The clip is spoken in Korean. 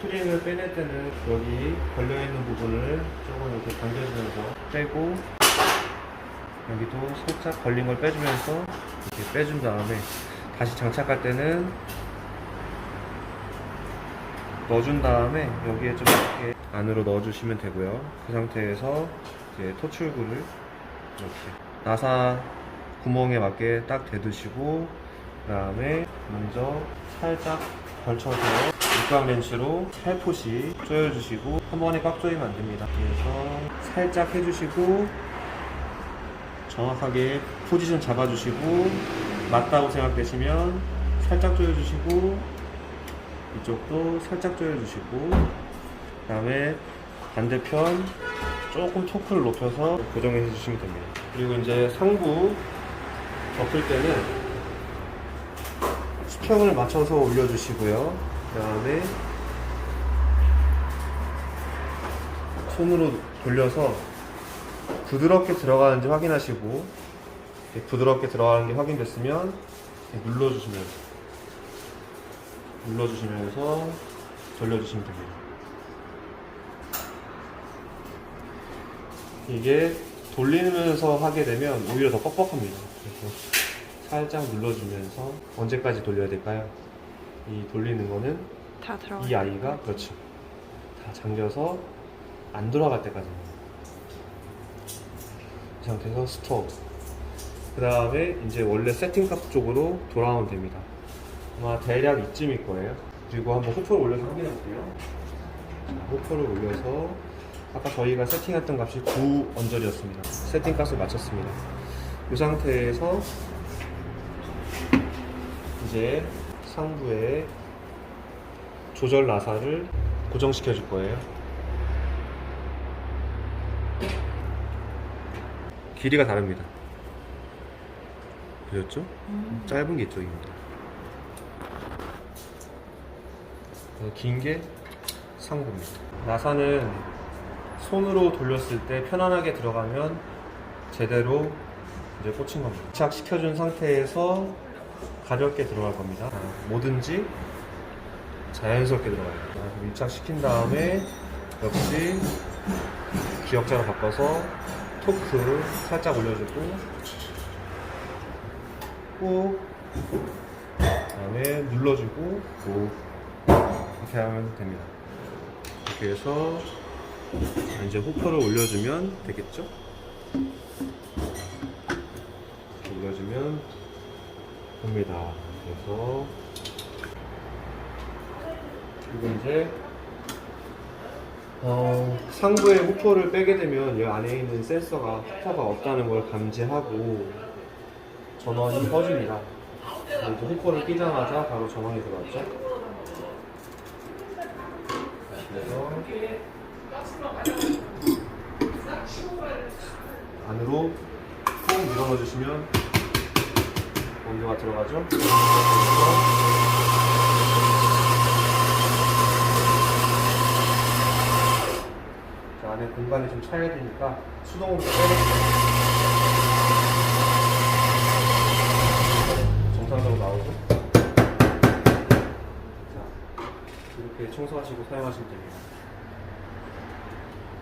스프링을 빼낼 때는 여기 걸려있는 부분을 조금 이렇게 당겨주면서 빼고 여기도 살짝 걸린 걸 빼주면서 이렇게 빼준 다음에 다시 장착할 때는 넣어준 다음에 여기에 좀 이렇게 안으로 넣어주시면 되고요. 그 상태에서 이제 토출구를 이렇게 나사 구멍에 맞게 딱 대두시고 그 다음에 먼저 살짝 걸쳐서 육각 렌치로 살포시 조여주시고 한 번에 꽉 조이면 안 됩니다. 그래서 살짝 해주시고 정확하게 포지션 잡아주시고 맞다고 생각되시면 살짝 조여주시고 이쪽도 살짝 조여주시고 그 다음에 반대편 조금 토크를 높여서 고정해 주시면 됩니다. 그리고 이제 상부 덮을 때는 수평을 맞춰서 올려주시고요. 그 다음에 손으로 돌려서 부드럽게 들어가는지 확인하시고 부드럽게 들어가는 게 확인됐으면 이렇게 눌러주시면서 눌러주시면서 돌려주시면 됩니다. 이게 돌리면서 하게 되면 오히려 더 뻑뻑합니다. 살짝 눌러주면서 언제까지 돌려야 될까요? 이 돌리는 거는 다 들어가. 이 아이가 그렇죠. 다 잠겨서 안 돌아갈 때까지입니다. 이 상태에서 스톱. 그 다음에 이제 원래 세팅값 쪽으로 돌아오면 됩니다. 아마 대략 이쯤일 거예요. 그리고 한번 호프를 올려서 확인해 볼게요. 자, 호프를 올려서 아까 저희가 세팅했던 값이 9 언저리였습니다. 세팅 값을 맞췄습니다. 이 상태에서 이제 상부에 조절 나사를 고정시켜 줄 거예요. 길이가 다릅니다. 보셨죠? 음. 짧은 게 이쪽입니다. 긴 게 상부입니다. 나사는 손으로 돌렸을 때 편안하게 들어가면 제대로 이제 꽂힌 겁니다. 장착시켜준 상태에서 가볍게 들어갈 겁니다. 아, 뭐든지 자연스럽게 들어가요. 아, 밀착시킨 다음에 역시 기역자로 바꿔서 토크 살짝 올려주고 꾹 그다음에 눌러주고 꾹 이렇게 하면 됩니다. 이렇게 해서 이제 호퍼를 올려주면 되겠죠? 이렇게 올려주면 됩니다. 그래서 그리고 이제 어, 상부에 호퍼를 빼게 되면 이 안에 있는 센서가 호퍼가 없다는 걸 감지하고 전원이 꺼집니다. 그래서 호퍼를 끼자마자 바로 전원이 들어왔죠. 그래서 안으로 꾹 밀어넣어 주시면 온도가 들어가죠. 자, 안에 공간이 좀 차야 되니까 수동으로 빼겠습니다. 정상적으로 나오고. 자, 이렇게 청소하시고 사용하시면 됩니다.